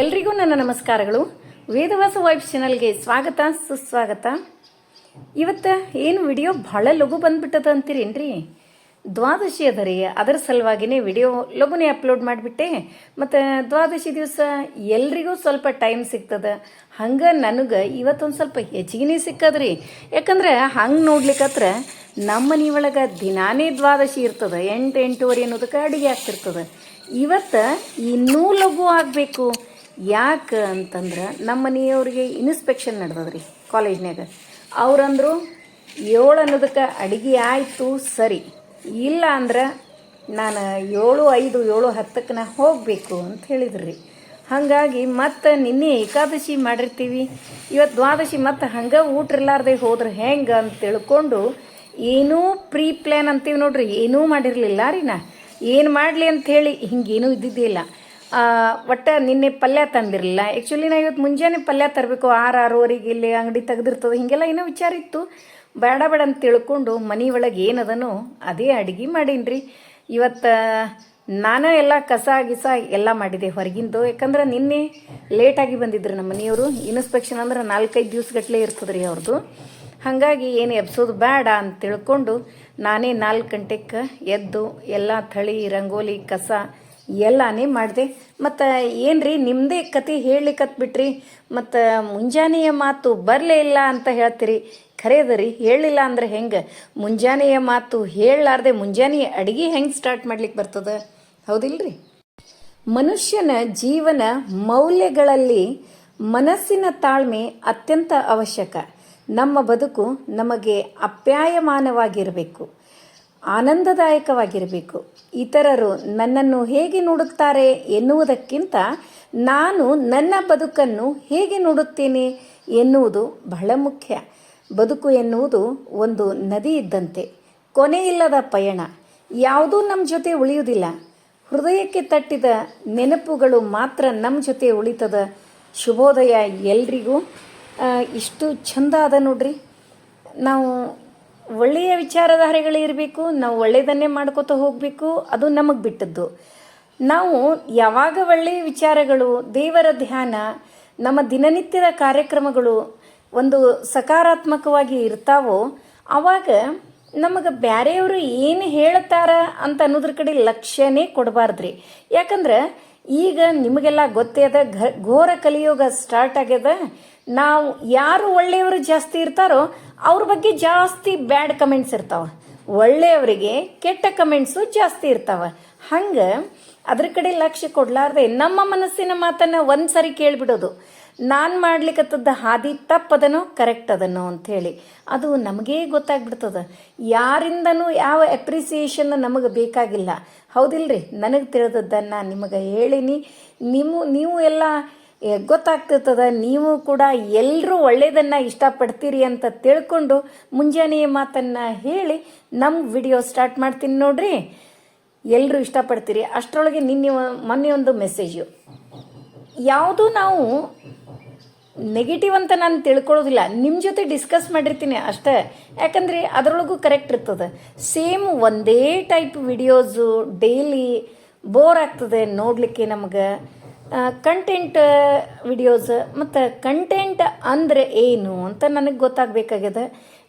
ಎಲ್ರಿಗೂ ನನ್ನ ನಮಸ್ಕಾರಗಳು. ವೇದವಾಸ ವೈಫ್ ಚಾನಲ್ಗೆ ಸ್ವಾಗತ, ಸುಸ್ವಾಗತ. ಇವತ್ತು ಏನು ವಿಡಿಯೋ ಭಾಳ ಲಘು ಬಂದ್ಬಿಟ್ಟದ ಅಂತೀರೇನ್ರಿ? ದ್ವಾದಶಿ ಅದ ರೀ ಅದರ ಸಲುವಾಗಿನೇ ವಿಡಿಯೋ ಲಘುನೇ ಅಪ್ಲೋಡ್ ಮಾಡಿಬಿಟ್ಟೆ. ಮತ್ತು ದ್ವಾದಶಿ ದಿವಸ ಎಲ್ರಿಗೂ ಸ್ವಲ್ಪ ಟೈಮ್ ಸಿಗ್ತದೆ. ಹಂಗೆ ನನಗೆ ಇವತ್ತೊಂದು ಸ್ವಲ್ಪ ಹೆಚ್ಚಿಗೆ ಸಿಕ್ಕದ್ರಿ. ಯಾಕಂದ್ರೆ ಹಂಗೆ ನೋಡ್ಲಿಕ್ಕತ್ರ ನಮ್ಮ ಮನೆ ಒಳಗೆ ದಿನಾನೇ ದ್ವಾದಶಿ ಇರ್ತದೆ. ಎಂಟು ಎಂಟೂವರೆ ಅನ್ನೋದಕ್ಕೆ ಅಡುಗೆ ಆಗ್ತಿರ್ತದೆ. ಇವತ್ತು ಇನ್ನೂ ಲಘು ಆಗಬೇಕು. ಯಾಕೆ ಅಂತಂದ್ರೆ ನಮ್ಮ ಮನೆಯವ್ರಿಗೆ ಇನ್ಸ್ಪೆಕ್ಷನ್ ನಡೆದದ್ರಿ ಕಾಲೇಜ್ನಾಗ ಅವ್ರಂದ್ರು, ಏಳು ಅನ್ನೋದಕ್ಕೆ ಅಡುಗೆ ಆಯಿತು, ಸರಿ. ಇಲ್ಲ ಅಂದ್ರೆ ನಾನು ಏಳು, ಐದು, ಏಳು ಹತ್ತಕ್ಕೆ ನಾ ಹೋಗಬೇಕು ಅಂತ ಹೇಳಿದ್ರಿ. ಹಾಗಾಗಿ ಮತ್ತೆ ನಿನ್ನೆ ಏಕಾದಶಿ ಮಾಡಿರ್ತೀವಿ. ಇವತ್ತು ದ್ವಾದಶಿ ಮತ್ತೆ ಹಂಗೆ ಊಟ ಇರ್ಲಾರ್ದೆ ಹೋದ್ರೆ ಹೆಂಗೆ ಅಂತ ತಿಳ್ಕೊಂಡು ಏನೂ ಪ್ರೀ ಪ್ಲ್ಯಾನ್ ಅಂತೀವಿ ನೋಡ್ರಿ, ಏನೂ ಮಾಡಿರಲಿಲ್ಲ ರೀ ನಾ. ಏನು ಮಾಡಲಿ ಅಂಥೇಳಿ ಹಿಂಗೇನೂ ಇದ್ದಿದ್ದಿಲ್ಲ ಒಟ್ಟು ನಿನ್ನೆ ಪಲ್ಯ ತಂದಿರಲಿಲ್ಲ. ಆ್ಯಕ್ಚುಲಿ ನಾ ಇವತ್ತು ಮುಂಜಾನೆ ಪಲ್ಯ ತರಬೇಕು. ಆರು ಆರೂವರೆಗೆ ಇಲ್ಲಿ ಅಂಗಡಿ ತೆಗೆದಿರ್ತದೆ. ಹೀಗೆಲ್ಲ ಏನೋ ವಿಚಾರ ಇತ್ತು. ಬೇಡ ಬೇಡ ಅಂತ ತಿಳ್ಕೊಂಡು ಮನೆ ಒಳಗೆ ಏನದನೋ ಅದೇ ಅಡುಗೆ ಮಾಡೀನಿ ಇವತ್ತು, ನಾನು ಎಲ್ಲ ಕಸ ಗಿಸ ಎಲ್ಲ ಮಾಡಿದೆ ಹೊರಗಿಂದು. ಯಾಕಂದ್ರೆ ನಿನ್ನೆ ಲೇಟಾಗಿ ಬಂದಿದ್ರು ನಮ್ಮ ಮನೆಯವರು. ಇನ್ಸ್ಪೆಕ್ಷನ್ ಅಂದ್ರೆ ನಾಲ್ಕೈದು ದಿವ್ಸಗಟ್ಟಲೆ ಇರ್ತದೆ ರೀ ಅವ್ರದ್ದು ಹಾಗಾಗಿ ಏನು ಎಬ್ಸೋದು ಬೇಡ ಅಂತ ತಿಳ್ಕೊಂಡು ನಾನೇ ನಾಲ್ಕು ಗಂಟೆಗೆ ಎದ್ದು ಎಲ್ಲ ಥಳಿ, ರಂಗೋಲಿ, ಕಸ ಎಲ್ಲಾನೇ ಮಾಡಿದೆ. ಮತ್ತು ಏನ್ರಿ ನಿಮ್ಮದೇ ಕತೆ ಬಿಟ್ರಿ. ಮತ್ತು ಮುಂಜಾನೆಯ ಮಾತು ಬರಲೇ ಇಲ್ಲ ಅಂತ ಹೇಳ್ತೀರಿ. ಖರೇದರಿ ಹೇಳಿಲ್ಲ ಅಂದ್ರೆ ಹೆಂಗೆ? ಮುಂಜಾನೆಯ ಮಾತು ಹೇಳಲಾರ್ದೆ ಮುಂಜಾನೆ ಅಡುಗೆ ಹೆಂಗೆ ಸ್ಟಾರ್ಟ್ ಮಾಡ್ಲಿಕ್ಕೆ ಬರ್ತದೆ? ಹೌದಿಲ್ರಿ? ಮನುಷ್ಯನ ಜೀವನ ಮೌಲ್ಯಗಳಲ್ಲಿ ಮನಸ್ಸಿನ ತಾಳ್ಮೆ ಅತ್ಯಂತ ಅವಶ್ಯಕ. ನಮ್ಮ ಬದುಕು ನಮಗೆ ಅಪ್ಯಾಯಮಾನವಾಗಿರಬೇಕು. ಆನಂದದಾಯಕವಾಗಿರಬೇಕು. ಇತರರು ನನ್ನನ್ನು ಹೇಗೆ ನೋಡುತ್ತಾರೆ ಎನ್ನುವುದಕ್ಕಿಂತ ನಾನು ನನ್ನ ಬದುಕನ್ನು ಹೇಗೆ ನೋಡುತ್ತೇನೆ ಎನ್ನುವುದು ಬಹಳ ಮುಖ್ಯ. ಬದುಕು ಎನ್ನುವುದು ಒಂದು ನದಿ ಇದ್ದಂತೆ, ಕೊನೆಯಿಲ್ಲದ ಪಯಣ. ಯಾವುದೂ ನಮ್ಮ ಜೊತೆ ಉಳಿಯುವುದಿಲ್ಲ. ಹೃದಯಕ್ಕೆ ತಟ್ಟಿದ ನೆನಪುಗಳು ಮಾತ್ರ ನಮ್ಮ ಜೊತೆ ಉಳಿತದ. ಶುಭೋದಯ ಎಲ್ರಿಗೂ. ಇಷ್ಟು ಚಂದ ಅದ ನೋಡ್ರಿ. ನಾವು ಒಳ್ಳೆಯ ವಿಚಾರಧಾರೆಗಳಿರಬೇಕು ನಾವು ಒಳ್ಳೆಯದನ್ನೇ ಮಾಡ್ಕೋತ ಹೋಗಬೇಕು, ಅದು ನಮಗೆ ಬಿಟ್ಟದ್ದು. ನಾವು ಯಾವಾಗ ಒಳ್ಳೆಯ ವಿಚಾರಗಳು, ದೇವರ ಧ್ಯಾನ, ನಮ್ಮ ದಿನನಿತ್ಯದ ಕಾರ್ಯಕ್ರಮಗಳು ಒಂದು ಸಕಾರಾತ್ಮಕವಾಗಿ ಇರ್ತಾವೋ ಆವಾಗ ನಮಗೆ ಬೇರೆಯವರು ಏನು ಹೇಳ್ತಾರ ಅಂತ ಅನ್ನೋದ್ರ ಕಡೆ ಲಕ್ಷ್ಯನೇ ಕೊಡಬಾರ್ದ್ರಿ. ಯಾಕಂದ್ರೆ ಈಗ ನಿಮಗೆಲ್ಲ ಗೊತ್ತೇ ಅದ ಘೋರ ಕಲಿಯೋಗ ಸ್ಟಾರ್ಟ್ ಆಗ್ಯದ ನಾವು ಯಾರು ಒಳ್ಳೆಯವರು ಜಾಸ್ತಿ ಇರ್ತಾರೋ ಅವ್ರ ಬಗ್ಗೆ ಜಾಸ್ತಿ ಬ್ಯಾಡ್ ಕಮೆಂಟ್ಸ್ ಇರ್ತಾವ. ಒಳ್ಳೆಯವರಿಗೆ ಕೆಟ್ಟ ಕಮೆಂಟ್ಸು ಜಾಸ್ತಿ ಇರ್ತಾವ. ಹಂಗೆ ಅದ್ರ ಕಡೆ ಲಕ್ಷ್ಯ ಕೊಡ್ಲಾರ್ದೆ ನಮ್ಮ ಮನಸ್ಸಿನ ಮಾತನ್ನು ಒಂದು ಸರಿ ಕೇಳಿಬಿಡೋದು. ನಾನು ಮಾಡ್ಲಿಕ್ಕತ್ತದ ಹಾದಿ ತಪ್ಪದನೋ ಕರೆಕ್ಟ್ ಅದನೋ ಅಂಥೇಳಿ. ಅದು ನಮಗೇ ಗೊತ್ತಾಗ್ಬಿಡ್ತದ. ಯಾರಿಂದನೂ ಯಾವ ಅಪ್ರಿಸಿಯೇಷನ್ ನಮಗೆ ಬೇಕಾಗಿಲ್ಲ. ಹೌದಿಲ್ರಿ? ನನಗೆ ತಿಳಿದದ್ದನ್ನು ನಿಮಗೆ ಹೇಳಿನಿ. ನಿಮ್ಮ, ನೀವು ಎಲ್ಲ ಗೊತ್ತಾಗ್ತಿರ್ತದ ನೀವು ಕೂಡ ಎಲ್ಲರೂ ಒಳ್ಳೆಯದನ್ನು ಇಷ್ಟಪಡ್ತೀರಿ ಅಂತ ತಿಳ್ಕೊಂಡು ಮುಂಜಾನೆಯ ಮಾತನ್ನು ಹೇಳಿ ನಮ್ಮ ವಿಡಿಯೋ ಸ್ಟಾರ್ಟ್ ಮಾಡ್ತೀನಿ ನೋಡ್ರಿ. ಎಲ್ಲರೂ ಇಷ್ಟಪಡ್ತೀರಿ. ಅಷ್ಟರೊಳಗೆ ನಿನ್ನೆ ಮೊನ್ನೆ ಒಂದು ಮೆಸೇಜು ಯಾವುದು ನಾವು ನೆಗೆಟಿವ್ ಅಂತ ನಾನು ತಿಳ್ಕೊಳ್ಳೋದಿಲ್ಲ. ನಿಮ್ಮ ಜೊತೆ ಡಿಸ್ಕಸ್ ಮಾಡಿರ್ತೀನಿ ಅಷ್ಟೇ. ಯಾಕಂದರೆ ಅದರೊಳಗೂ ಕರೆಕ್ಟ್ ಇರ್ತದೆ. ಸೇಮ್ ಒಂದೇ ಟೈಪ್ ವಿಡಿಯೋಸು ಡೈಲಿ ಬೋರ್ ಆಗ್ತದೆ ನೋಡಲಿಕ್ಕೆ ನಮಗೆ. ಕಂಟೆಂಟ್ ವಿಡಿಯೋಸ್ ಮತ್ತು ಕಂಟೆಂಟ್ ಅಂದರೆ ಏನು ಅಂತ ನನಗೆ ಗೊತ್ತಾಗಬೇಕಾಗ್ಯದ.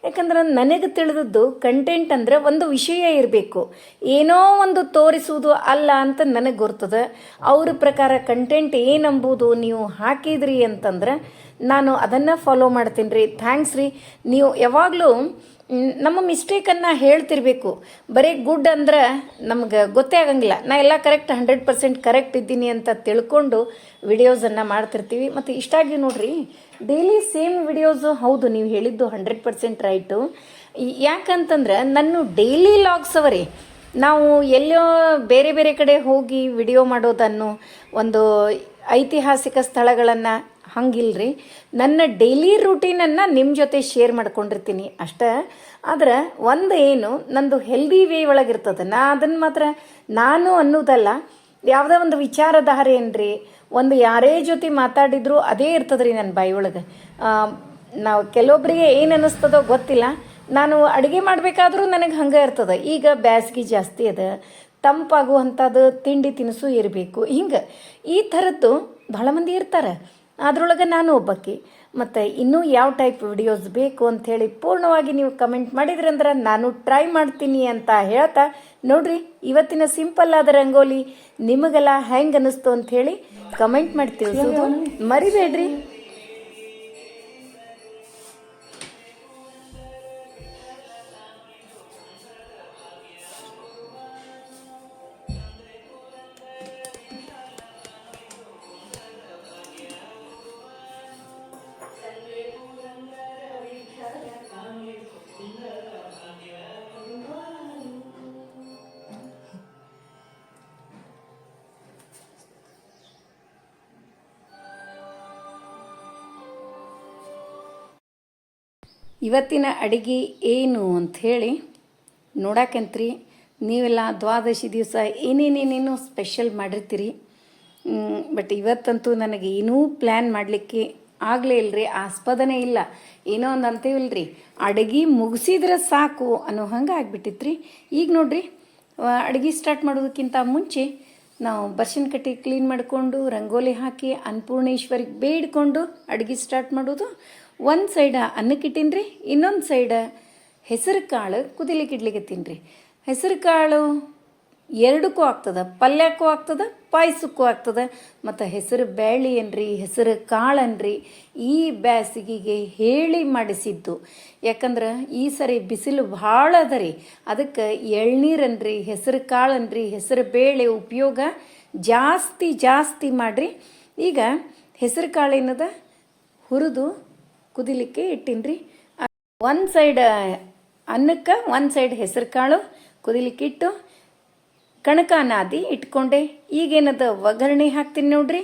ಯಾಕಂದ್ರೆ ನನಗೆ ತಿಳಿದದ್ದು ಕಂಟೆಂಟ್ ಅಂದರೆ ಒಂದು ವಿಷಯ ಇರಬೇಕು. ಏನೋ ಒಂದು ತೋರಿಸುವುದು ಅಲ್ಲ ಅಂತ ನನಗೆ ಗೊರ್ತದೆ. ಅವ್ರ ಪ್ರಕಾರ ಕಂಟೆಂಟ್ ಏನಂಬುದು ನೀವು ಹಾಕಿದ್ರಿ ಅಂತಂದ್ರೆ ನಾನು ಅದನ್ನು ಫಾಲೋ ಮಾಡ್ತೀನಿ ರೀ. ಥ್ಯಾಂಕ್ಸ್ ರೀ. ನೀವು ಯಾವಾಗಲೂ ನಮ್ಮ ಮಿಸ್ಟೇಕನ್ನು ಹೇಳ್ತಿರ್ಬೇಕು. ಬರೀ ಗುಡ್ ಅಂದ್ರೆ ನಮ್ಗೆ ಗೊತ್ತೇ ಆಗಂಗಿಲ್ಲ. ನಾ ಎಲ್ಲ ಕರೆಕ್ಟ್ ಹಂಡ್ರೆಡ್ ಪರ್ಸೆಂಟ್ ಕರೆಕ್ಟ್ ಇದ್ದೀನಿ ಅಂತ ತಿಳ್ಕೊಂಡು ವಿಡಿಯೋಸನ್ನು ಮಾಡ್ತಿರ್ತೀವಿ. ಮತ್ತು ಇಷ್ಟಾಗಿ ನೋಡ್ರಿ ಡೈಲಿ ಸೇಮ್ ವಿಡಿಯೋಸು ಹೌದು, ನೀವು ಹೇಳಿದ್ದು ಹಂಡ್ರೆಡ್ ಪರ್ಸೆಂಟ್ ರೈಟು ಯಾಕಂತಂದ್ರೆ ನನ್ನ ಡೈಲಿ ಲಾಗ್ಸ್ ಅವರೇ, ನಾವು ಎಲ್ಲೋ ಬೇರೆ ಬೇರೆ ಕಡೆ ಹೋಗಿ ವಿಡಿಯೋ ಮಾಡೋದನ್ನು ಒಂದು ಐತಿಹಾಸಿಕ ಸ್ಥಳಗಳನ್ನು ಹಂಗಿಲ್ರಿ. ನನ್ನ ಡೈಲಿ ರೂಟೀನನ್ನು ನಿಮ್ಮ ಜೊತೆ ಶೇರ್ ಮಾಡ್ಕೊಂಡಿರ್ತೀನಿ ಅಷ್ಟೇ. ಆದ್ರೆ ಒಂದು ಏನು, ನಂದು ಹೆಲ್ದಿ ವೇ ಒಳಗಿರ್ತದೆ ನಾ ಅದನ್ನು ಮಾತ್ರ ನಾನು ಅನ್ನೋದಲ್ಲ. ಯಾವುದೋ ಒಂದು ವಿಚಾರಧಾರೆ ಏನ್ರಿ? ಒಂದು ಯಾರೇ ಜೊತೆ ಮಾತಾಡಿದ್ರು ಅದೇ ಇರ್ತದ್ರಿ ನನ್ನ ಬಾಯಿ ಒಳಗೆ. ನಾವು ಕೆಲವೊಬ್ಬರಿಗೆ ಏನು ಅನ್ನಿಸ್ತದೋ ಗೊತ್ತಿಲ್ಲ. ನಾನು ಅಡುಗೆ ಮಾಡಬೇಕಾದ್ರೂ ನನಗೆ ಹಂಗೆ ಇರ್ತದೆ. ಈಗ ಬ್ಯಾಸ್ಗಿ ಜಾಸ್ತಿ ಅದ. ತಂಪಾಗುವಂಥದ್ದು ತಿಂಡಿ ತಿನಿಸು ಇರಬೇಕು. ಹಿಂಗೆ ಈ ಥರದ್ದು ಭಾಳ ಮಂದಿ ಇರ್ತಾರೆ. ಅದರೊಳಗೆ ನಾನು ಒಬ್ಬಾಕಿ ಮತ್ತು ಇನ್ನೂ ಯಾವ ಟೈಪ್ ವಿಡಿಯೋಸ್ ಬೇಕು ಅಂಥೇಳಿ ಪೂರ್ಣವಾಗಿ ನೀವು ಕಮೆಂಟ್ ಮಾಡಿದ್ರಂದ್ರೆ ನಾನು ಟ್ರೈ ಮಾಡ್ತೀನಿ ಅಂತ ಹೇಳ್ತಾ ನೋಡ್ರಿ ಇವತ್ತಿನ ಸಿಂಪಲ್ ಆದ ರಂಗೋಲಿ ನಿಮಗೆಲ್ಲ ಹೆಂಗೆ ಅನ್ನಿಸ್ತು ಅಂಥೇಳಿ ಕಮೆಂಟ್ ಮಾಡ್ತೀವಿ ತಿಳಿಸೋದು ಮರಿಬೇಡ್ರಿ. ಇವತ್ತಿನ ಅಡಿಗೆ ಏನು ಅಂಥೇಳಿ ನೋಡಾಕಂತ್ರಿ. ನೀವೆಲ್ಲ ದ್ವಾದಶಿ ದಿವಸ ಏನೇನೇನೇನು ಸ್ಪೆಷಲ್ ಮಾಡಿರ್ತೀರಿ. ಬಟ್ ಇವತ್ತಂತೂ ನನಗೆ ಏನೂ ಪ್ಲ್ಯಾನ್ ಮಾಡಲಿಕ್ಕೆ ಆಗಲೇ ಇಲ್ರಿ, ಆಸ್ಪದನೇ ಇಲ್ಲ. ಏನೋ ಒಂದು ಅಂತೀವಲ್ರಿ, ಅಡುಗೆ ಮುಗಿಸಿದ್ರೆ ಸಾಕು ಅನ್ನೋ ಹಂಗೆ ಆಗಿಬಿಟ್ಟಿತ್ರಿ. ಈಗ ನೋಡ್ರಿ ಅಡುಗೆ ಸ್ಟಾರ್ಟ್ ಮಾಡೋದಕ್ಕಿಂತ ಮುಂಚೆ ನಾವು ಬರ್ಶನ್ ಕಟ್ಟಿ ಕ್ಲೀನ್ ಮಾಡಿಕೊಂಡು, ರಂಗೋಲಿ ಹಾಕಿ, ಅನ್ನಪೂರ್ಣೇಶ್ವರಿಗೆ ಬೇಡ್ಕೊಂಡು ಅಡುಗೆ ಸ್ಟಾರ್ಟ್ ಮಾಡೋದು. ಒಂದು ಸೈಡ ಅನ್ನಕ್ಕೆ ಇಟ್ಟೀನಿ ಇನ್ನೊಂದು ಸೈಡ ಹೆಸರು ಕಾಳು ಕುದಿಲಿಕ್ಕೆ ಇಡ್ಲಿಕ್ಕೆ ರೀ ಹೆಸರು ಕಾಳು ಎರಡಕ್ಕೂ ಆಗ್ತದೆ, ಪಲ್ಯಕ್ಕೂ ಆಗ್ತದೆ, ಪಾಯಸಕ್ಕೂ ಆಗ್ತದೆ, ಮತ್ತು ಹೆಸರು ಬ್ಯಾಳಿ ಅನ್ರಿ, ಹೆಸರು ಕಾಳನ್ರಿ ಈ ಬ್ಯಾಸಿಗೆಗೆ ಹೇಳಿ ಮಾಡಿಸಿದ್ದು. ಯಾಕಂದ್ರೆ ಈ ಸರಿ ಬಿಸಿಲು ಭಾಳ ಅದ ರೀ, ಅದಕ್ಕೆ ಎಳ್ನೀರನ್ರಿ ಹೆಸರು ಕಾಳನ್ರಿ ಹೆಸರು ಬೇಳೆ ಉಪಯೋಗ ಜಾಸ್ತಿ ಜಾಸ್ತಿ ಮಾಡಿರಿ. ಈಗ ಹೆಸರು ಕಾಳು ಏನದ, ಹುರಿದು ಕುದಿಲಿಕ್ಕೆ ಇಟ್ಟೀನಿ ಒಂದು ಸೈಡ್ ಅನ್ನಕ್ಕೆ ಒಂದು ಸೈಡ್ ಹೆಸರು ಕಾಳು ಕುದಿಲಿಕ್ಕೆ ಇಟ್ಟು ಕಣಕ ನಾದಿ ಇಟ್ಕೊಂಡೆ. ಈಗೇನದ ಒಗ್ಗರಣೆ ಹಾಕ್ತೀನಿ ನೋಡ್ರಿ.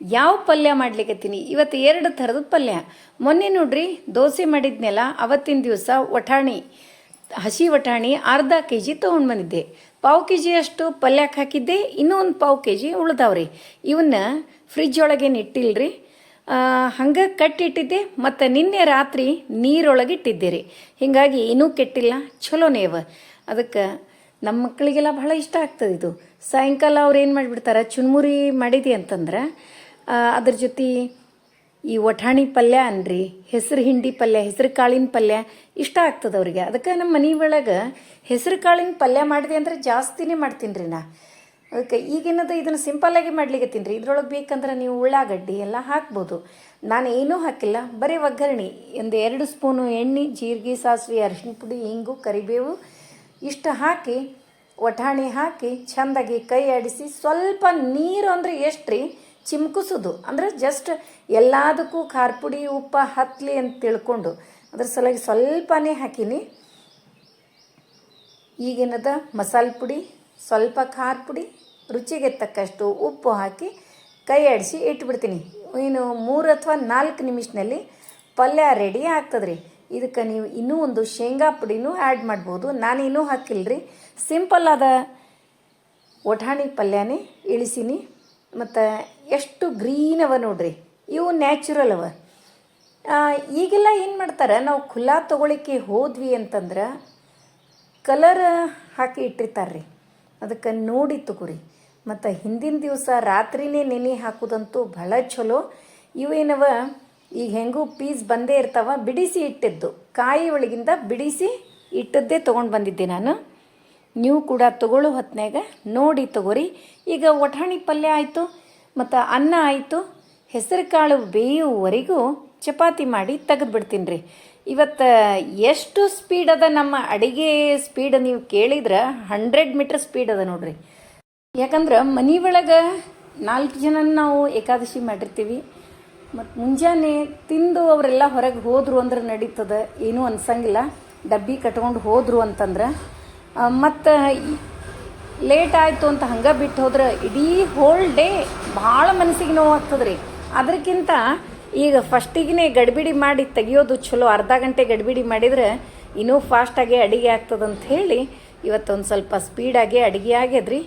ಯಾವ ಪಲ್ಯ ಮಾಡ್ಲಿಕ್ಕತ್ತೀನಿ ಇವತ್ತು ಎರಡು ಥರದ ಪಲ್ಯ. ಮೊನ್ನೆ ನೋಡ್ರಿ, ದೋಸೆ ಮಾಡಿದ್ನೆಲ್ಲ, ಅವತ್ತಿನ ದಿವಸ ವಟಾಣಿ ಹಸಿ ವಟಾಣಿ ಅರ್ಧ ಕೆ ಜಿ ತೊಗೊಂಡು ಬಂದಿದ್ದೆ. ಪಾವು ಕೆ ಜಿಯಷ್ಟು ಪಲ್ಯಕ್ಕೆ ಹಾಕಿದ್ದೆ ಇನ್ನೂ ಒಂದು ಪಾವು ಕೆ ಜಿ ಉಳ್ದಾವ್ರಿ. ಇವನ್ನ ಫ್ರಿಜ್ ಒಳಗೇನು ಇಟ್ಟಿಲ್ರಿ ಹಂಗೆ ಕಟ್ಟಿಟ್ಟಿದ್ದೆ, ಮತ್ತು ನಿನ್ನೆ ರಾತ್ರಿ ನೀರೊಳಗೆ ಇಟ್ಟಿದ್ದೆ ರೀ ಹೀಗಾಗಿ ಏನೂ ಕೆಟ್ಟಿಲ್ಲ ಚಲೋನೇವ ಅದಕ್ಕೆ ನಮ್ಮ ಮಕ್ಕಳಿಗೆಲ್ಲ ಬಹಳ ಇಷ್ಟ ಆಗ್ತದೆ ಇದು. ಸಾಯಂಕಾಲ ಅವ್ರು ಏನು ಮಾಡಿಬಿಡ್ತಾರೆ, ಚುನ್ಮುರಿ ಮಾಡಿದಿ ಅಂತಂದ್ರೆ ಅದ್ರ ಜೊತೆ ಈ ಒಠಾಣಿ ಪಲ್ಯ ಅನ್ರಿ, ಹೆಸರು ಹಿಂಡಿ ಪಲ್ಯ, ಹೆಸರು ಕಾಳಿನ ಪಲ್ಯ ಇಷ್ಟ ಆಗ್ತದೆ ಅವ್ರಿಗೆ. ಅದಕ್ಕೆ ನಮ್ಮ ಮನೆ ಒಳಗೆ ಹೆಸರು ಕಾಳಿನ ಪಲ್ಯ ಮಾಡಿದೆ ಅಂದರೆ ಜಾಸ್ತಿನೇ ಮಾಡ್ತೀನಿ ರೀ ನಾ. ಅದಕ್ಕೆ ಈಗೇನದು ಇದನ್ನು ಸಿಂಪಲ್ಲಾಗಿ ಮಾಡ್ಲಿಕ್ಕೆ ರೀ ಇದ್ರೊಳಗೆ ಬೇಕಂದ್ರೆ ನೀವು ಉಳ್ಳಾಗಡ್ಡಿ ಎಲ್ಲ ಹಾಕ್ಬೋದು. ನಾನು ಏನೂ ಹಾಕಿಲ್ಲ. ಬರೀ ಒಗ್ಗರಣೆ, ಒಂದು ಎರಡು ಸ್ಪೂನು ಎಣ್ಣೆ, ಜೀರಿಗೆ, ಸಾಸಿವೆ ಅರಿಶಿನ ಪುಡಿ ಹಿಂಗು ಕರಿಬೇವು ಇಷ್ಟು ಹಾಕಿ, ಒಟಾಣಿ ಹಾಕಿ, ಚೆಂದಾಗಿ ಕೈ ಆಡಿಸಿ, ಸ್ವಲ್ಪ ನೀರು ಅಂದರೆ ಎಷ್ಟು ರೀ? ಚಿಮ್ಕಿಸೋದು. ಅಂದ್ರೆ ಜಸ್ಟ್ ಎಲ್ಲದಕ್ಕೂ ಖಾರ ಪುಡಿ, ಉಪ್ಪು ಹತ್ತಲಿ ಅಂತ ತಿಳ್ಕೊಂಡು ಅದ್ರ ಸಲುವಾಗಿ ಸ್ವಲ್ಪನೇ ಹಾಕೀನಿ. ಈಗೇನದ? ಮಸಾಲೆ ಪುಡಿ ಸ್ವಲ್ಪ ಖಾರ ಪುಡಿ, ರುಚಿಗೆ ತಕ್ಕಷ್ಟು ಉಪ್ಪು ಹಾಕಿ ಕೈ ಆಡಿಸಿ ಇಟ್ಬಿಡ್ತೀನಿ. ಇನ್ನು ಮೂರು ಅಥವಾ ನಾಲ್ಕು ನಿಮಿಷದಲ್ಲಿ ಪಲ್ಯ ರೆಡಿ ಆಗ್ತದೆ ರೀ ಇದಕ್ಕೆ ನೀವು ಇನ್ನೂ ಒಂದು ಶೇಂಗಾ ಪುಡಿನೂ ಆ್ಯಡ್ ಮಾಡ್ಬೋದು. ನಾನು ಇನ್ನೂ ಹಾಕಿಲ್ಲ ಸಿಂಪಲ್ ಆದ ಒಠಾಣಿ ಪಲ್ಯನೇ ಇಳಿಸೀನಿ. ಮತ್ತು ಎಷ್ಟು ಗ್ರೀನ್ ಅವ ನೋಡ್ರಿ. ಇವು ನ್ಯಾಚುರಲ್ ಅವ. ಈಗೆಲ್ಲ ಏನು ಮಾಡ್ತಾರೆ? ನಾವು ಖುಲ್ಲಾ ತೊಗೊಳಿಕ್ಕೆ ಹೋದ್ವಿ ಅಂತಂದ್ರೆ ಕಲರ್ ಹಾಕಿ ಇಟ್ಟಿರ್ತಾರೆ ರೀ ಅದಕ್ಕೆ ನೋಡಿ ತಗೋರಿ. ಮತ್ತು ಹಿಂದಿನ ದಿವಸ ರಾತ್ರಿನೇ ನೆನೆ ಹಾಕೋದಂತೂ ಭಾಳ ಚಲೋ ಇವೇನವ, ಈಗ ಹೆಂಗೂ ಪೀಸ್ ಬಂದೇ ಇರ್ತಾವ, ಬಿಡಿಸಿ ಇಟ್ಟಿದ್ದು. ಕಾಯಿ ಒಳಗಿಂದ ಬಿಡಿಸಿ ಇಟ್ಟದ್ದೇ ತೊಗೊಂಡು ಬಂದಿದ್ದೆ ನಾನು. ನೀವು ಕೂಡ ತಗೊಳ್ಳೋ ಹೊತ್ತಿನಾಗ ನೋಡಿ ತಗೋರಿ. ಈಗ ಒಠಾಣಿ ಪಲ್ಯ ಆಯಿತು, ಮತ್ತು ಅನ್ನ ಆಯಿತು. ಹೆಸರು ಕಾಳು ಬೇಯುವವರೆಗೂ ಚಪಾತಿ ಮಾಡಿ ತೆಗೆದು ಬಿಡ್ತೀನಿ ರೀ. ಇವತ್ತು ಎಷ್ಟು ಸ್ಪೀಡ್ ಅದ ನಮ್ಮ ಅಡಿಗೆ ಸ್ಪೀಡ್ ನೀವು ಕೇಳಿದ್ರೆ ಹಂಡ್ರೆಡ್ ಮೀಟರ್ ಸ್ಪೀಡ್ ಅದ ನೋಡ್ರಿ. ಯಾಕಂದ್ರೆ ಮನೆ ಒಳಗೆ ನಾಲ್ಕು ಜನ ನಾವು ಏಕಾದಶಿ ಮಾಡಿರ್ತೀವಿ. ಮತ್ತು ಮುಂಜಾನೆ ತಿಂದು ಅವರೆಲ್ಲ ಹೊರಗೆ ಹೋದರು ಅಂದ್ರೆ ನಡೀತದೆ, ಏನೂ ಅನ್ಸಂಗಿಲ್ಲ. ಡಬ್ಬಿ ಕಟ್ಕೊಂಡು ಹೋದರು ಅಂತಂದ್ರೆ ಮತ್ತು ಲೇಟ್ ಆಯಿತು ಅಂತ ಹಂಗೆ ಬಿಟ್ಟು ಹೋದ್ರೆ ಇಡೀ ಹೋಲ್ ಡೇ ಭಾಳ ಮನಸ್ಸಿಗೆ ನೋವು ಆಗ್ತದೆ ಅದಕ್ಕಿಂತ ಈಗ ಫಸ್ಟಿಗೆ ಗಡಿಬಿಡಿ ಮಾಡಿ ತೆಗಿಯೋದು ಚಲೋ, ಅರ್ಧ ಗಂಟೆ ಗಡಿಬಿಡಿ ಮಾಡಿದರೆ ಇನ್ನೂ ಫಾಸ್ಟಾಗಿ ಅಡುಗೆ ಆಗ್ತದಂತ ಹೇಳಿ ಇವತ್ತೊಂದು ಸ್ವಲ್ಪ ಸ್ಪೀಡಾಗಿ ಅಡುಗೆ ಆಗ್ಯದ್ರಿ.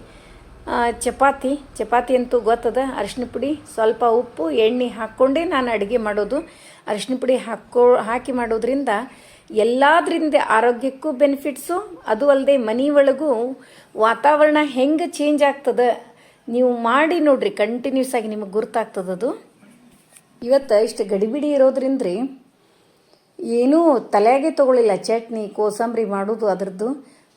ಚಪಾತಿ ಚಪಾತಿ ಅಂತೂ ಗೊತ್ತದ ಅರಿಶಿನ ಪುಡಿ, ಸ್ವಲ್ಪ ಉಪ್ಪು, ಎಣ್ಣೆ ಹಾಕ್ಕೊಂಡೇ ನಾನು ಅಡುಗೆ ಮಾಡೋದು. ಅರಿಶಿನ ಪುಡಿ ಹಾಕೋ, ಹಾಕಿ ಮಾಡೋದ್ರಿಂದ ಎಲ್ಲದರಿಂದ ಆರೋಗ್ಯಕ್ಕೂ ಬೆನಿಫಿಟ್ಸು, ಅದು ಅಲ್ಲದೆ ಮನೆ ಒಳಗೂ ವಾತಾವರಣ ಹೆಂಗೆ ಚೇಂಜ್ ಆಗ್ತದೆ, ನೀವು ಮಾಡಿ ನೋಡ್ರಿ ಕಂಟಿನ್ಯೂಸ್ ಆಗಿ ನಿಮಗೆ ಗುರ್ತಾಗ್ತದದು. ಇವತ್ತು ಇಷ್ಟು ಗಡಿಬಿಡಿ ಇರೋದ್ರಿಂದ ರೀ ಏನೂ ತಲೆಯಾಗೆ ತೊಗೊಳಿಲ್ಲ ಚಟ್ನಿ, ಕೋಸಂಬರಿ ಮಾಡೋದು, ಅದರದ್ದು.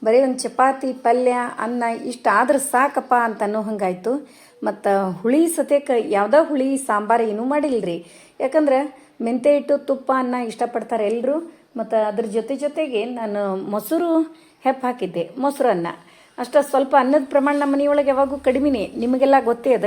ಬರೀ ಒಂದು ಚಪಾತಿ, ಪಲ್ಯ, ಅನ್ನ ಇಷ್ಟು ಆದ್ರೆ ಸಾಕಪ್ಪ ಅಂತ ಅನ್ನೋ ಹಂಗಾಯ್ತು. ಮತ್ತು ಹುಳಿ ಸತೇಕ ಯಾವುದೋ ಹುಳಿ, ಸಾಂಬಾರು ಏನೂ ಮಾಡಿಲ್ರಿ. ಯಾಕಂದ್ರೆ ಮೆಂತೆ ಹಿಟ್ಟು, ತುಪ್ಪ, ಅನ್ನ ಇಷ್ಟಪಡ್ತಾರೆ ಎಲ್ಲರೂ ಮತ್ತು ಅದ್ರ ಜೊತೆ ಜೊತೆಗೆ ನಾನು ಮೊಸರು ಹೆಪ್ಪು ಹಾಕಿದ್ದೆ, ಮೊಸರನ್ನ. ಅಷ್ಟ ಸ್ವಲ್ಪ ಅನ್ನದ ಪ್ರಮಾಣ ನಮ್ಮ ಮನೆಯೊಳಗೆ ಯಾವಾಗೂ ಕಡಿಮೆನೇ. ನಿಮಗೆಲ್ಲ ಗೊತ್ತೇ ಅದ.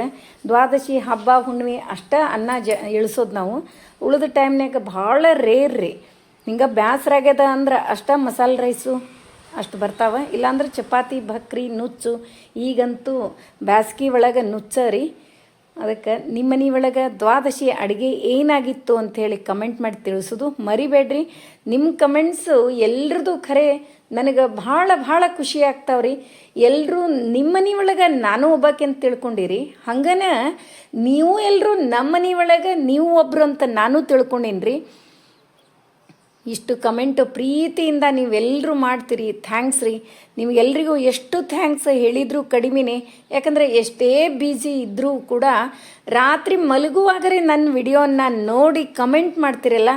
ದ್ವಾದಶಿ, ಹಬ್ಬ, ಹುಣ್ಣಿಮೆ ಅಷ್ಟ ಅನ್ನ ಜ ಇಳಿಸೋದು ನಾವು. ಉಳಿದ ಟೈಮ್ನಾಗ ಭಾಳ ರೇರ್ ರೀ. ಹಿಂಗೆ ಬ್ಯಾಸರಾಗ್ಯದ ಅಂದ್ರೆ ಅಷ್ಟ ಮಸಾಲೆ ರೈಸು ಅಷ್ಟು ಬರ್ತಾವ. ಇಲ್ಲಾಂದ್ರೆ ಚಪಾತಿ ಭಕ್ರಿ ನುಚ್ಚು ಈಗಂತೂ ಬ್ಯಾಸ್ಗಿ ಒಳಗೆ ನುಚ್ಚ ರೀ. ಅದಕ್ಕೆ ನಿಮ್ಮ ಮನೆ ಒಳಗೆ ದ್ವಾದಶಿ ಅಡುಗೆ ಏನಾಗಿತ್ತು ಅಂಥೇಳಿ ಕಮೆಂಟ್ ಮಾಡಿ ತಿಳಿಸೋದು ಮರಿಬೇಡ್ರಿ. ನಿಮ್ಮ ಕಮೆಂಟ್ಸು ಎಲ್ರದ್ದು ಖರೆ. ನನಗೆ ಭಾಳ ಭಾಳ ಖುಷಿ ಆಗ್ತಾವ್ರಿ. ಎಲ್ಲರೂ ನಿಮ್ಮ ಮನೆ ಒಳಗೆ ನಾನು ಒಬ್ಬಾಕೆ ಅಂತ ತಿಳ್ಕೊಂಡಿರಿ. ಹಂಗನ ನೀವು ಎಲ್ಲರೂ ನಮ್ಮ ಮನೆ ಒಳಗೆ ನೀವು ಒಬ್ರು ಅಂತ ನಾನು ತಿಳ್ಕೊಂಡೇನ್ರಿ. ಇಷ್ಟು ಕಮೆಂಟು ಪ್ರೀತಿಯಿಂದ ನೀವೆಲ್ಲರೂ ಮಾಡ್ತೀರಿ. ಥ್ಯಾಂಕ್ಸ್ ರೀ. ನಿಮಗೆಲ್ರಿಗೂ ಎಷ್ಟು ಥ್ಯಾಂಕ್ಸ್ ಹೇಳಿದರೂ ಕಡಿಮೆನೇ. ಯಾಕಂದರೆ ಎಷ್ಟೇ ಬ್ಯುಸಿ ಇದ್ದರೂ ಕೂಡ ರಾತ್ರಿ ಮಲಗುವಾಗರೆ ನನ್ನ ವಿಡಿಯೋನ ನೋಡಿ ಕಮೆಂಟ್ ಮಾಡ್ತಿರಲ್ಲ,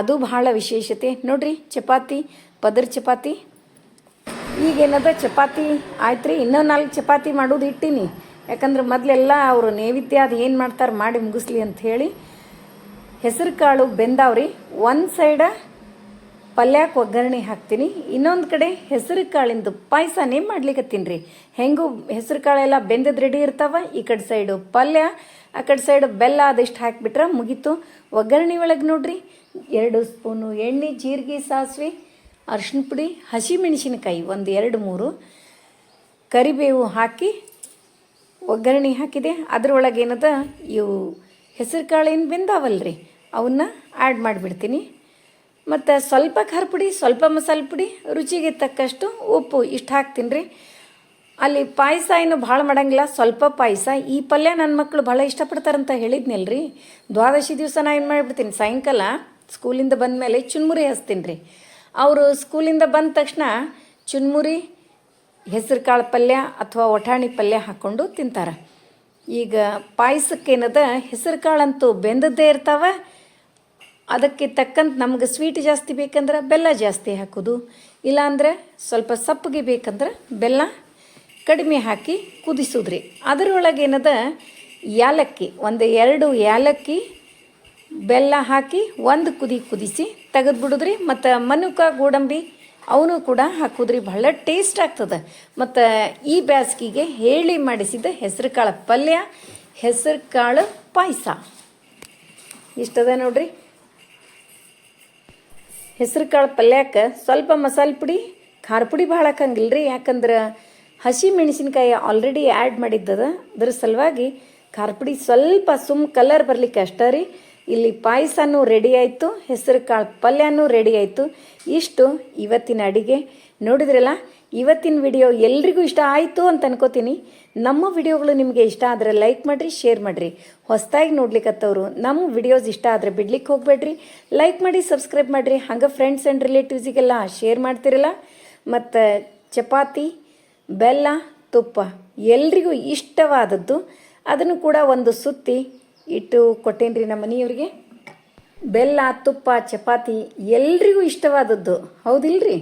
ಅದು ಬಹಳ ವಿಶೇಷತೆ. ನೋಡ್ರಿ, ಚಪಾತಿ, ಪದರ್ ಚಪಾತಿ. ಈಗೇನದ ಚಪಾತಿ ಆಯ್ತು ರೀ ಇನ್ನೂ ನಾಲ್ಕು ಚಪಾತಿ ಮಾಡೋದು ಇಟ್ಟೀನಿ. ಯಾಕಂದ್ರೆ ಮೊದಲೆಲ್ಲ ಅವರು ನೈವೇದ್ಯ ಅದು ಏನು ಮಾಡ್ತಾರೆ, ಮಾಡಿ ಮುಗಿಸ್ಲಿ ಅಂತ ಹೇಳಿ. ಹೆಸರು ಕಾಳು ಬೆಂದಾವ್ರಿ. ಒಂದು ಸೈಡ ಪಲ್ಯಕ್ಕೆ ಒಗ್ಗರಣೆ ಹಾಕ್ತೀನಿ. ಇನ್ನೊಂದು ಕಡೆ ಹೆಸರು ಕಾಳಿಂದು ಪಾಯಸನೇ ಮಾಡ್ಲಿಕ್ಕತ್ತೀನಿ ರೀ ಹೆಂಗೂ ಹೆಸರು ಕಾಳೆಲ್ಲ ಬೆಂದದ ರೆಡಿ ಇರ್ತಾವ, ಈ ಕಡೆ ಸೈಡು ಪಲ್ಯ, ಆ ಕಡೆ ಸೈಡು ಬೆಲ್ಲ ಅದಿಷ್ಟು ಹಾಕಿಬಿಟ್ರೆ ಮುಗೀತು. ಒಗ್ಗರಣೆ ಒಳಗೆ ನೋಡ್ರಿ, ಎರಡು ಸ್ಪೂನು ಎಣ್ಣೆ, ಜೀರಿಗೆ, ಸಾಸಿವೆ, ಅರ್ಶಿಣ ಪುಡಿ, ಹಸಿಮೆಣಸಿನಕಾಯಿ ಒಂದು ಎರಡು ಮೂರು. ಕರಿಬೇವು ಹಾಕಿ ಒಗ್ಗರಣೆ ಹಾಕಿದೆ. ಅದ್ರೊಳಗೆ ಏನದ ಇವು ಹೆಸರು ಕಾಳು ಏನು ಬೆಂದಾವಲ್ರಿ? ಅವನ್ನ ಆ್ಯಡ್ ಮಾಡಿಬಿಡ್ತೀನಿ. ಮತ್ತು ಸ್ವಲ್ಪ ಖಾರ ಪುಡಿ, ಸ್ವಲ್ಪ ಮಸಾಲೆ ಪುಡಿ, ರುಚಿಗೆ ತಕ್ಕಷ್ಟು ಉಪ್ಪು ಇಷ್ಟು ಹಾಕ್ತೀನಿ ರೀ ಅಲ್ಲಿ ಪಾಯಸ ಏನು ಭಾಳ ಮಾಡಂಗಿಲ್ಲ, ಸ್ವಲ್ಪ ಪಾಯಸ. ಈ ಪಲ್ಯ ನನ್ನ ಮಕ್ಕಳು ಭಾಳ ಇಷ್ಟಪಡ್ತಾರಂತ ಹೇಳಿದ್ನಲ್ರಿ. ದ್ವಾದಶಿ ದಿವಸ ನಾ ಏನು ಮಾಡಿಬಿಡ್ತೀನಿ, ಸಾಯಂಕಾಲ ಸ್ಕೂಲಿಂದ ಬಂದ ಮೇಲೆ ಚುನ್ಮುರಿ ಹಚ್ತೀನಿ ರೀ ಅವರು ಸ್ಕೂಲಿಂದ ಬಂದ ತಕ್ಷಣ ಚುನ್ಮುರಿ ಹೆಸರು ಕಾಳು ಪಲ್ಯ ಅಥವಾ ಒಟಾಣಿ ಪಲ್ಯ ಹಾಕ್ಕೊಂಡು ತಿಂತಾರೆ. ಈಗ ಪಾಯಸಕ್ಕೇನದ ಹೆಸರು ಕಾಳಂತೂ ಬೆಂದದ್ದೇ ಇರ್ತಾವೆ ಅದಕ್ಕೆ ತಕ್ಕಂತ ನಮ್ಗೆ ಸ್ವೀಟ್ ಜಾಸ್ತಿ ಬೇಕಂದ್ರೆ ಬೆಲ್ಲ ಜಾಸ್ತಿ ಹಾಕೋದು. ಇಲ್ಲಾಂದ್ರೆ ಸ್ವಲ್ಪ ಸಪ್ಪಗೆ ಬೇಕಂದ್ರೆ ಬೆಲ್ಲ ಕಡಿಮೆ ಹಾಕಿ ಕುದಿಸೋದ್ರಿ. ಅದರೊಳಗೆ ಏನದ? ಯಾಲಕ್ಕಿ, ಒಂದು ಎರಡು ಯಾಲಕ್ಕಿ ಬೆಲ್ಲ ಹಾಕಿ ಒಂದು ಕುದಿ ಕುದಿಸಿ ತೆಗೆದ್ಬಿಡುದ್ರಿ. ಮತ್ತು ಮನುಕ ಗೋಡಂಬಿ ಅವನು ಕೂಡ ಹಾಕೋದ್ರಿ. ಬಹಳ ಟೇಸ್ಟ್ ಆಗ್ತದೆ. ಮತ್ತು ಈ ಬ್ಯಾಸ್ಗಿಗೆ ಹೇಳಿ ಮಾಡಿಸಿದ ಹೆಸರು ಕಾಳು ಪಲ್ಯ ಹೆಸರು ಕಾಳು ಪಾಯಸ. ಇಷ್ಟದ ನೋಡ್ರಿ. ಹೆಸರು ಕಾಳು ಪಲ್ಯಕ್ಕೆ ಸ್ವಲ್ಪ ಮಸಾಲೆ ಪುಡಿ, ಖಾರ ಪುಡಿ ಭಾಳ ಹಾಕಂಗಿಲ್ಲ ರೀ ಯಾಕಂದ್ರೆ ಹಸಿ ಮೆಣಸಿನ್ಕಾಯಿ ಆಲ್ರೆಡಿ ಆ್ಯಡ್ ಮಾಡಿದ್ದದ. ಅದ್ರ ಸಲುವಾಗಿ ಖಾರ ಪುಡಿ ಸ್ವಲ್ಪ ಸುಮ್ ಕಲರ್ ಬರಲಿಕ್ಕೆ ಅಷ್ಟೇ ರೀ. ಇಲ್ಲಿ ಪಾಯಸನೂ ರೆಡಿ ಆಯಿತು, ಹೆಸರು ಕಾಳು ಪಲ್ಯನೂ ರೆಡಿ ಆಯಿತು. ಇಷ್ಟು ಇವತ್ತಿನ ಅಡಿಗೆ. ನೋಡಿದ್ರಲ್ಲ ಇವತ್ತಿನ ವಿಡಿಯೋ ಎಲ್ರಿಗೂ ಇಷ್ಟ ಆಯಿತು ಅಂತ ಅನ್ಕೋತೀನಿ. ನಮ್ಮ ವಿಡಿಯೋಗಳು ನಿಮಗೆ ಇಷ್ಟ ಆದರೆ ಲೈಕ್ ಮಾಡಿರಿ ಶೇರ್ ಮಾಡಿರಿ. ಹೊಸದಾಗಿ ನೋಡ್ಲಿಕ್ಕತ್ತವರು ನಮ್ಮ ವಿಡಿಯೋಸ್ ಇಷ್ಟ ಆದರೆ ಬಿಡ್ಲಿಕ್ಕೆ ಹೋಗಬೇಡ್ರಿ. ಲೈಕ್ ಮಾಡಿ ಸಬ್ಸ್ಕ್ರೈಬ್ ಮಾಡಿರಿ. ಹಂಗೆ ಫ್ರೆಂಡ್ಸ್ ಆ್ಯಂಡ್ ರಿಲೇಟಿವ್ಸಿಗೆಲ್ಲ ಶೇರ್ ಮಾಡ್ತಿರಲ್ಲ. ಮತ್ತು ಚಪಾತಿ, ಬೆಲ್ಲ, ತುಪ್ಪ ಎಲ್ರಿಗೂ ಇಷ್ಟವಾದದ್ದು ಅದನ್ನು ಕೂಡ ಒಂದು ಸುತ್ತಿ ಇಟ್ಟು ಕೊಟ್ಟೇನ್ರಿ ನಮ್ಮ ಮನೆಯವ್ರಿಗೆ. ಬೆಲ್ಲ, ತುಪ್ಪ, ಚಪಾತಿ ಎಲ್ರಿಗೂ ಇಷ್ಟವಾದದ್ದು. ಹೌದಿಲ್ರಿ?